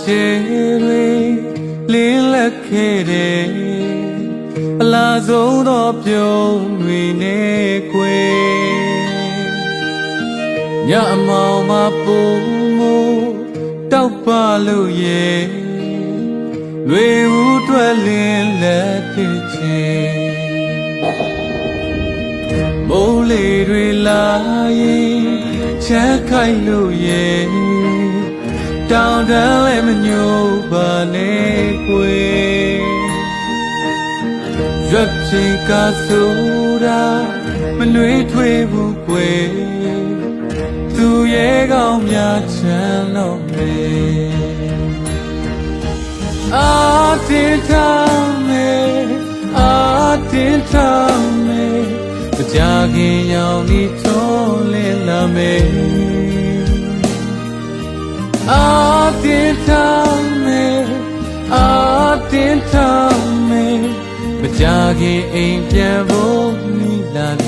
ကျဲတွေလင်းလက်ခဲ့တယ်အလားဆုံးသောပြုံးတွေနဲ့ကွယ်ညအမောင်မပူမို့တောက်ပါလို့ရဲ့လွေဦးတွက်လင်းလက်ဖြစ်ချင်းမိုးလေတွေလာရင်ချက်ခိုက်လို့ရဲ့ တောင်တန်းလည်းမညို့ပါနဲ့ကွယ်ရွက်ချင်ကဆိုတာမနှွေးထွေးဘူးကွယ်သူရဲ့ကောင်းများချမ်းလို့မေအာတင်ထားမေအာတင်ထားမေကြခင်ရောက်ဒီထုံးလင်းလာမေ အာတင်ထားမေအာတင်ထားမေမကြခင်အိမ်ပြန်ဖို့မိလာ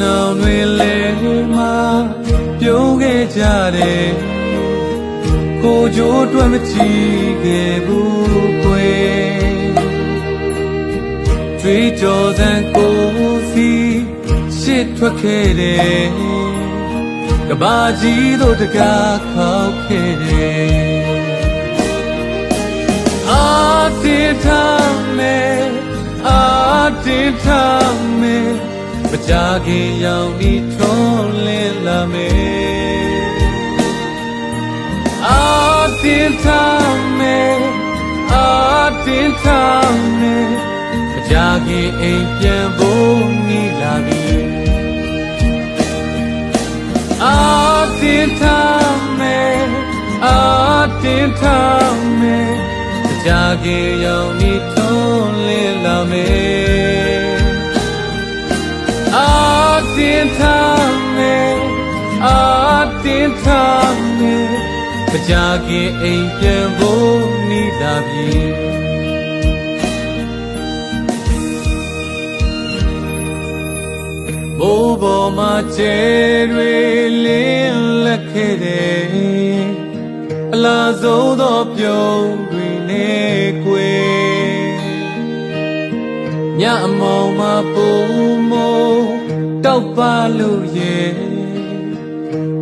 နောင်တွေလေမှာပြုံးခဲ့ကြတယ်ကိုကြိုးအတွက်မကြည့်ခဲ့ဘူးကွယ်ကြွေးကြော်စံကိုစီရှစ်ထွက်ခဲ့တယ်ကဘာကြီးတို့တကားခောက်ခဲ့တယ်အာတင်ထားမယ်အာတင်ထားမယ်မ ကြခင်ရောက်ဒီထုံးလင်းလာမယ်အာတင်ထားမယ်အာတင်ထားမယ်မကြခင်အိမ်ပြန်ဖို့နီးလာပြီအာတင်ထားမယ်အာတင်ထားမယ်မကြခင်ရောက်ဒီထုံးလင်းလာမ တင်ထားမယ်အာတင်ထားမယ်ကြခင်အိမ်ပြန်ဖို့နီးလာပြီဘိုးပေါ်မှာကျဲတွေလင်းလက်ခဲ့တယ်အလားဆုံးသောပြုံးတွေနဲ့ကွယ်ညအမောင်မပူမို့ တောက်ပါလို့ရဲ့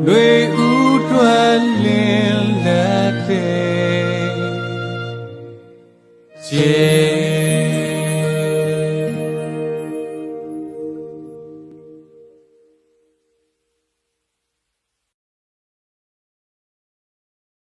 လွေဦးတွယ်လင်းလက်တဲ့ကျေ